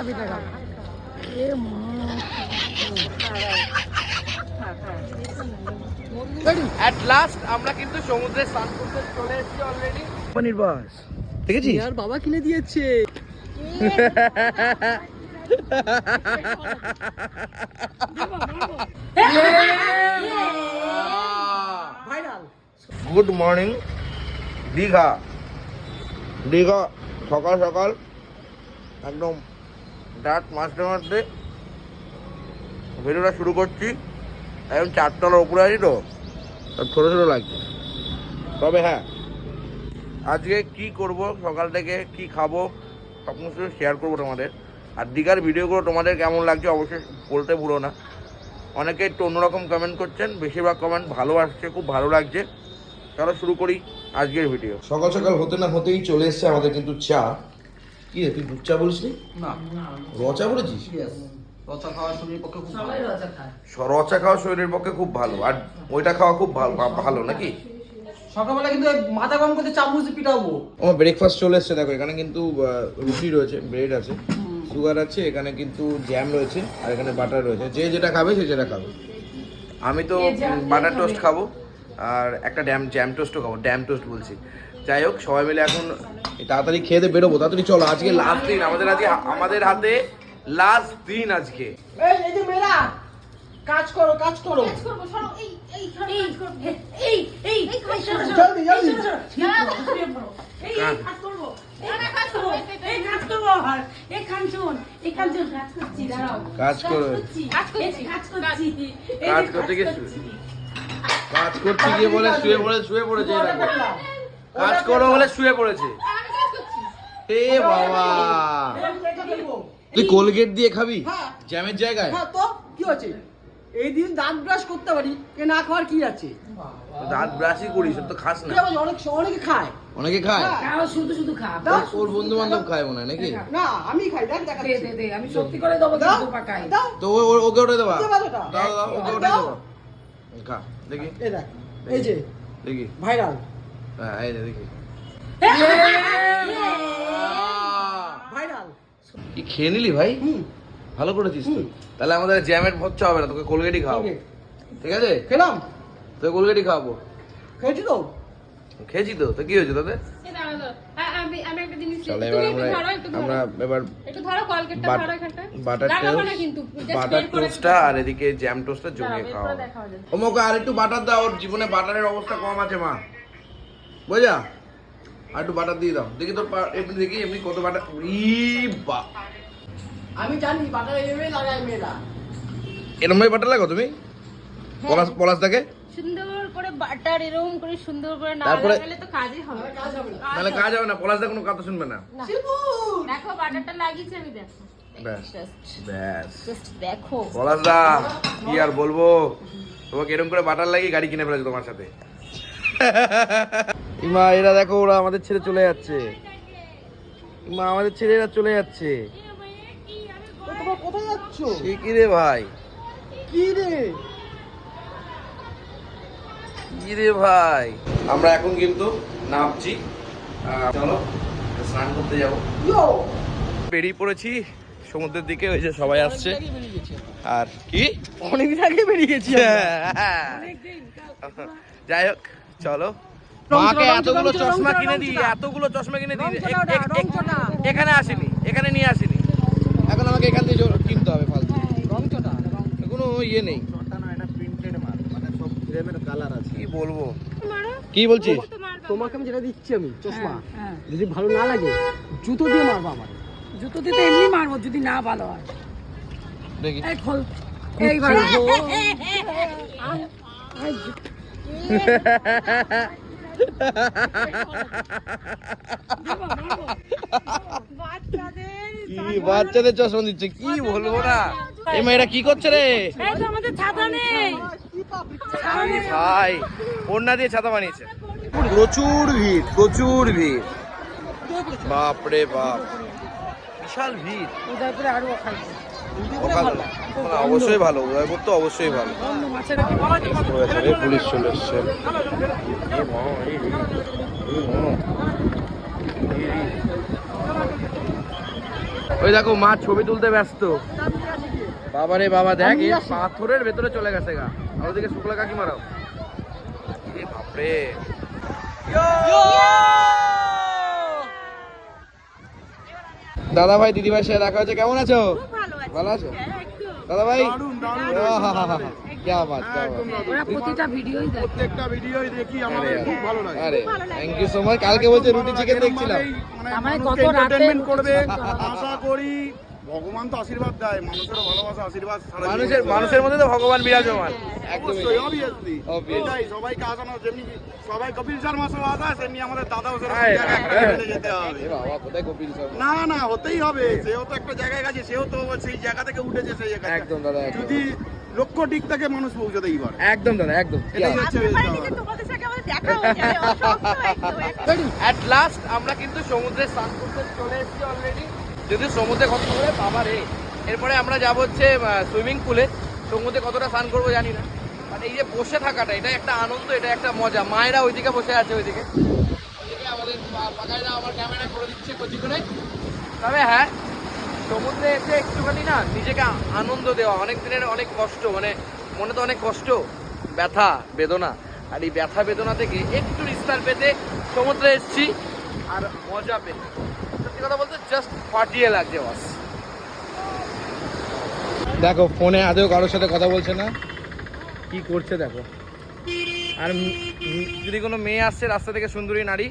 হালকা পিঠা খাব এ মা। অ্যাট লাস্ট আমরা কিন্তু সমুদ্রে স্নান করতে চলে এসেছি অলরেডি পনির বাস দেখেছিস? আর বাবা কিনে দিয়েছে। Good morning Digha. দীঘা সকাল সকাল একদম রাত মাঝতে মাঝতে ভিডিওটা শুরু করছি। এখন চারতলার উপরে আছি তো ছোটো ছোটো লাগছে। তবে হ্যাঁ আজকে কি করব, সকাল থেকে কি খাব সব কিছু শেয়ার করব তোমাদের। আর দীঘার ভিডিওগুলো তোমাদের কেমন লাগছে অবশ্যই বলতে ভুলো না। অনেকে একটু অন্যরকম কমেন্ট করছেন, বেশিরভাগ কমেন্ট ভালো আসছে, খুব ভালো লাগছে। চলো শুরু করি আজকের ভিডিও সকাল সকাল হতে না হতেই চলে এসছে আমাদের কিন্তু চা। কি রে তুই দুধ চা বলিসনি না? র চা বলেছিস? রচা খাওয়া শরীরের পক্ষে খুব ভালো। স- খাওয়া শরীরের পক্ষে খুব ভালো আর ওইটা খাওয়া খুব ভালো ভালো নাকি? সকালবেলা কিন্তু মাথা গরম করতে চামচ দিয়ে পিটাবো। আমার ব্রেকফাস্ট চলে এসছে দেখো এখানে কিন্তু রুটি রয়েছে ব্রেড আছে সুগার আছে এখানে কিন্তু জ্যাম রয়েছে আর এখানে বাটার রয়েছে। যে যেটা খাবে সে যেটা খাবে। আমি তো বাটার টোস্ট খাব। আর একটা ড্যাম জ্যাম টোস্টও খাব ড্যাম টোস্ট বলছি। যাই হোক সবাই মিলে এখন তাড়াতাড়ি খেয়ে দিয়ে বেরোবো। তাড়াতাড়ি চলো আজকে লাস্ট দিন আমাদের আজকে আমাদের হাতে লাস্ট দিন আজকে। এই যে মেয়েরা কাজ করো কাজ করো। জলদি জলদি। কাজ। করো। কাজ করতে গিয়ে কাজ করতে গিয়ে বলে শুয়ে পড়ে শুয়ে পড়েছে কাজ করো বলে শুয়ে পড়েছে। এ বাবা। তুই কোলগেট দিয়ে খাবি? হ্যাঁ। জ্যামের জায়গায়? হ্যাঁ তো? কি হচ্ছে? এই দিন দাঁত ব্রাশ করতে পারি এ না খাওয়ার কি আছে? দাঁত ব্রাশই করিস তো খাস না। অনেক অনেকে খায়। অনেকে খায়? হ্যাঁ। শুধু শুধু খা। ওর বন্ধু বান্ধব খায় মনে হয় নাকি? না আমি খাই দেখ দেখা দে দে আমি সত্যি করে দেবো দাও পাকাই তো ও- ও- ওকে ওটা দেবা? দাও দাও ওকে ওটা দাও। দেবা। খা দেখি। এই দেখ এই যে দেখি। ভাইরাল হ্যাঁ এই যে দেখি কি খেয়ে নিলি ভাই? হুম। ভালো করেছিস তো তাহলে আমাদের জ্যামের ভরতে হবে না তোকে কোলগেটই খাওয়াবো। ঠিক আছে? খেলাম। তোকে কোলগেটই খাওয়াবো। খেয়েছি তো। খেয়েছি তো? তো কি হয়েছে তাতে আমি আমি একটা জিনিস চলো এবার আমরা এবার বাটার টোস্ট বাটার টোস্টটা আর এদিকে জ্যাম টোস্টটা জমিয়ে খাওয়া আর একটু বাটার দাও ওর জীবনে বাটারের অবস্থা কম আছে মা। বুঝা আর একটু বাটার দিয়ে দাও। দেখি তোর এমনি দেখি এমনি কত বাটার। ই বা। আমি জানি বাটার এমএ লাগাই মেয়েরা। এরম ভাবে বাটার লাগাও তুমি? পলাশ পলাশ থাকে সুন্দর করে বাটার এরকম করে সুন্দর করে না তারপরে- লাগালে তো কাজই হবে কাজ হবে না। তাহলে কাজ হবে না পলাশ দা কোনো কথা শুনবে না। দেখো বাটারটা লাগিয়েছি আমি দেখো। ব্যাস। জাস্ট ব্যাস। জাস্ট কি আর বলব? তোমাকে এরকম করে বাটার লাগিয়ে গাড়ি কিনে ফেলেছে তোমার সাথে। ইমা এরা দেখো ওরা আমাদের ছেড়ে চলে যাচ্ছে। ইমা আমাদের ছেড়ে এরা চলে যাচ্ছে। তোমরা কোথায় যাচ্ছ? সে কি রে ভাই। কি রে? কি রে ভাই? আমরা এখন কিন্তু নামছি। চলো স্নান করতে যাব। বেরিয়ে পড়েছি সমুদ্রের দিকে ওই যে সবাই আসছে। আর কি? অনেকদিন আগে বেরিয়ে গেছি যাই হোক চলো। মাকে এতগুলো চশমা কিনে দিই এতগুলো চশমা কিনে দিই। এখানে আসেনি এখানে নিয়ে আসেনি। এখন আমাকে এখান থেকে কিনতে হবে ফালতু। কোনো ইয়ে নেই। কি বলব? কি বলছিস? তোমাকে আমি যেটা দিচ্ছি আমি চশমা হ্যাঁ যদি ভালো না লাগে জুতো দিয়ে মারবো আমার জুতো দিতে এমনি মারবো যদি না ভালো হয়। দেখি। এই খোল এইবার। কি বাচ্চাদের চশমা দিচ্ছে? কি বলব না এই মেয়েরা কি করছে রে? আমাদের ছাতা নেই। ভাই ওড়না দিয়ে ছাতা বানিয়েছে। প্রচুর ভিড় প্রচুর ভিড়। বাপরে বাপ। বিশাল ভিড়। উদয়পুরে আরও খাইছে অবশ্যই ভালো। উদয়পুর তো অবশ্যই ভালো। পুলিশ চলে এসছে। ওই দেখো, মা ছবি তুলতে ব্যস্ত। বাবারে বাবা, দেখ পাথরের ভেতরে চলে গেছে গা। আমার ওদিকে শুক্লা কাকি মারাও বাপরে। দাদা ভাই দিদি ভাই সাথে দেখা হয়েছে কেমন আছো? ভালো আছো? দাদা ভাই কালকে বলতে রুটি চিকেন দেখছিলাম। কত রাতে করবে। আশা করি ভগবান তো আশীর্বাদ দেয় মানুষেরও ভালোবাসা আশীর্বাদ মানুষের মানুষের মধ্যে তো ভগবান বিরাজমান। একদমই অবশ্যই obviously Obvious. এটাই সবাইকে আসানো যেমনি সবাই কপিল শর্মা সব আমাদের দাদাও সেরকম আয়, জায়গায় একটা আয়। লেভেলে যেতে হবে। এ বাবা কোথায় কপিল শর্মা? না না হতেই হবে। সেও তো একটা জায়গায় গেছে সেও তো সেই জায়গা থেকে উঠেছে সেই জায়গায়। একদম দাদা যদি লক্ষ্য দিক থেকে মানুষ পৌঁছতেই পারে। একদম দাদা একদম। এটাই হচ্ছে অ্যাট লাস্ট আমরা কিন্তু সমুদ্রে স্নান করতে চলে এসেছি অলরেডি যদি সমুদ্রে কত করে বাবা রে। এরপরে আমরা যাব হচ্ছে সুইমিং পুলে। সমুদ্রে কতটা স্নান করব জানি না। মানে এই যে বসে থাকাটা, এটা একটা আনন্দ, এটা একটা মজা। মায়েরা ওইদিকে বসে আছে ওইদিকে। ওইদিকে আমাদের আমার ক্যামেরা করে দিচ্ছে কচি করে তবে হ্যাঁ সমুদ্রে এসে একটুখানি না নিজেকে আনন্দ দেওয়া, অনেক দিনের অনেক কষ্ট মানে মনে তো অনেক কষ্ট, ব্যথা, বেদনা। আর এই ব্যথা, বেদনা থেকে একটু নিস্তার পেতে সমুদ্রে এসেছি, আর মজা পেতে। সত্যি কথা বলতে জাস্ট ফাটিয়ে লাগছে বাস দেখো ফোনে আদেও কারোর সাথে কথা বলছে না। কি করছে দেখো। আর যদি কোনো মেয়ে আসছে রাস্তা থেকে সুন্দরী নারী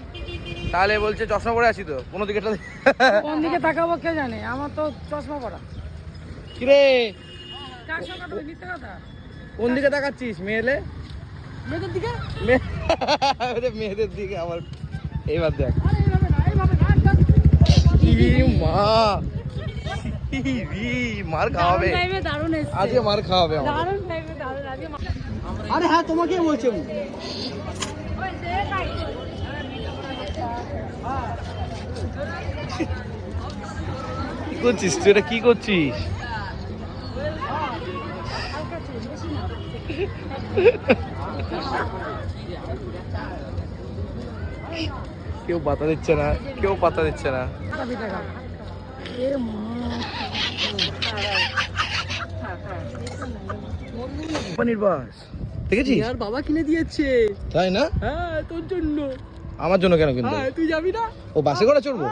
তাহলে বলছে চশমা পরে আছি তো কোনো দিকে কোন দিকে তাকাবো কে জানে? আমার তো চশমা পড়া কিরে? কোন দিকে তাকাচ্ছিস মেয়েলে মেয়েদের দিকে? মেয়ে- মেয়েদের দিকে আমার এইবার দেখ। মা। মার খাওয়াবে। আজকে মার খাওয়াবে আরে হ্যাঁ তোমাকে বলছি কি করছিস? তুই এটা কি করছিস? কেউ পাতা দিচ্ছে না কেউ পাতা দিচ্ছে না। দেখেছিস? আর বাবা কিনে দিয়েছে। তাই না? হ্যাঁ তোর জন্য। আমার জন্য কেন কিন্তু হ্যাঁ তুই যাবি না? ও বাসে করে চড়বো?